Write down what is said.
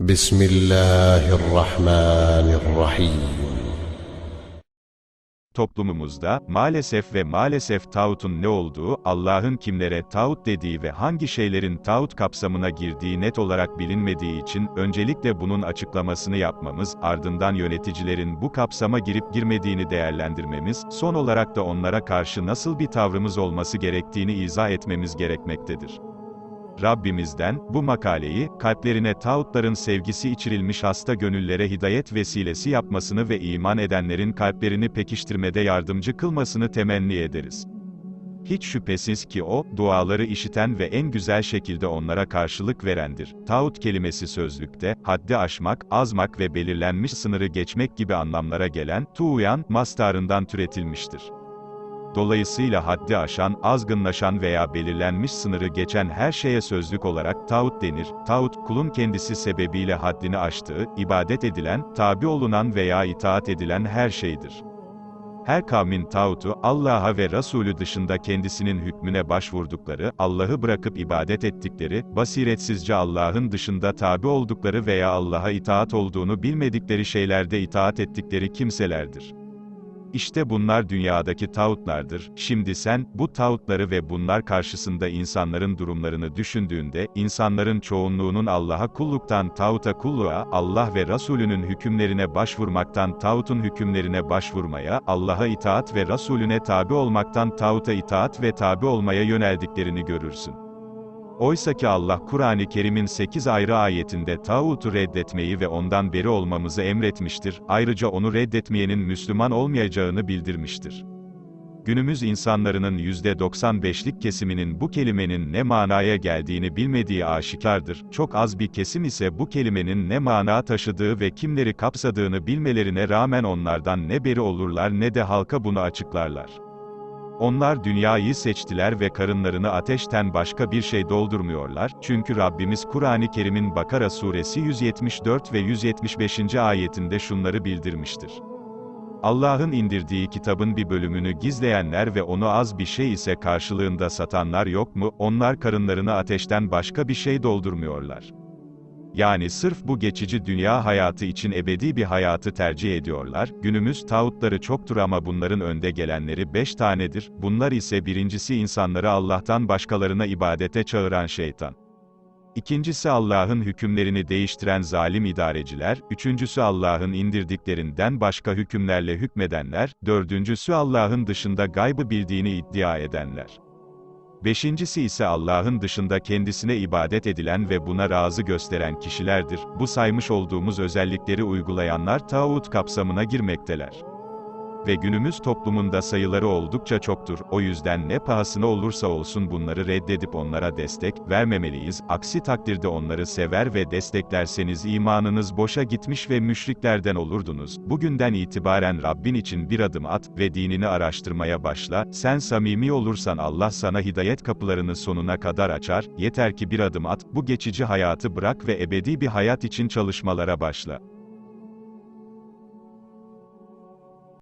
بسم الله الرحمن الرحيم Toplumumuzda, maalesef ve maalesef tağutun ne olduğu, Allah'ın kimlere tağut dediği ve hangi şeylerin tağut kapsamına girdiği net olarak bilinmediği için, öncelikle bunun açıklamasını yapmamız, ardından yöneticilerin bu kapsama girip girmediğini değerlendirmemiz, son olarak da onlara karşı nasıl bir tavrımız olması gerektiğini izah etmemiz gerekmektedir. Rabbimizden, bu makaleyi, kalplerine tağutların sevgisi içirilmiş hasta gönüllere hidayet vesilesi yapmasını ve iman edenlerin kalplerini pekiştirmede yardımcı kılmasını temenni ederiz. Hiç şüphesiz ki o, duaları işiten ve en güzel şekilde onlara karşılık verendir. Tağut kelimesi sözlükte, haddi aşmak, azmak ve belirlenmiş sınırı geçmek gibi anlamlara gelen, tuğyan, mastarından türetilmiştir. Dolayısıyla haddi aşan, azgınlaşan veya belirlenmiş sınırı geçen her şeye sözlük olarak tağut denir. Tağut, kulun kendisi sebebiyle haddini aştığı, ibadet edilen, tabi olunan veya itaat edilen her şeydir. Her kavmin tağutu, Allah'a ve Resulü dışında kendisinin hükmüne başvurdukları, Allah'ı bırakıp ibadet ettikleri, basiretsizce Allah'ın dışında tabi oldukları veya Allah'a itaat olduğunu bilmedikleri şeylerde itaat ettikleri kimselerdir. İşte bunlar dünyadaki tağutlardır. Şimdi sen, bu tağutları ve bunlar karşısında insanların durumlarını düşündüğünde, insanların çoğunluğunun Allah'a kulluktan tağuta kulluğa, Allah ve Resulünün hükümlerine başvurmaktan tağutun hükümlerine başvurmaya, Allah'a itaat ve Resulüne tabi olmaktan tağuta itaat ve tabi olmaya yöneldiklerini görürsün. Oysa ki Allah Kur'an-ı Kerim'in 8 ayrı ayetinde tağutu reddetmeyi ve ondan beri olmamızı emretmiştir, ayrıca onu reddetmeyenin Müslüman olmayacağını bildirmiştir. Günümüz insanlarının %95'lik kesiminin bu kelimenin ne manaya geldiğini bilmediği aşikardır, çok az bir kesim ise bu kelimenin ne mana taşıdığı ve kimleri kapsadığını bilmelerine rağmen onlardan ne beri olurlar ne de halka bunu açıklarlar. Onlar dünyayı seçtiler ve karınlarını ateşten başka bir şey doldurmuyorlar, çünkü Rabbimiz Kur'an-ı Kerim'in Bakara suresi 174 ve 175. ayetinde şunları bildirmiştir. Allah'ın indirdiği kitabın bir bölümünü gizleyenler ve onu az bir şey ise karşılığında satanlar yok mu, onlar karınlarını ateşten başka bir şey doldurmuyorlar. Yani sırf bu geçici dünya hayatı için ebedi bir hayatı tercih ediyorlar. Günümüz tağutları çoktur ama bunların önde gelenleri beş tanedir. Bunlar ise birincisi insanları Allah'tan başkalarına ibadete çağıran şeytan. İkincisi Allah'ın hükümlerini değiştiren zalim idareciler, üçüncüsü Allah'ın indirdiklerinden başka hükümlerle hükmedenler, dördüncüsü Allah'ın dışında gaybı bildiğini iddia edenler. Beşincisi ise Allah'ın dışında kendisine ibadet edilen ve buna razı gösteren kişilerdir. Bu saymış olduğumuz özellikleri uygulayanlar tağut kapsamına girmekteler. Ve günümüz toplumunda sayıları oldukça çoktur. O yüzden ne pahasına olursa olsun bunları reddedip onlara destek vermemeliyiz. Aksi takdirde onları sever ve desteklerseniz imanınız boşa gitmiş ve müşriklerden olurdunuz. Bugünden itibaren Rabbin için bir adım at ve dinini araştırmaya başla. Sen samimi olursan Allah sana hidayet kapılarını sonuna kadar açar. Yeter ki bir adım at, bu geçici hayatı bırak ve ebedi bir hayat için çalışmalara başla.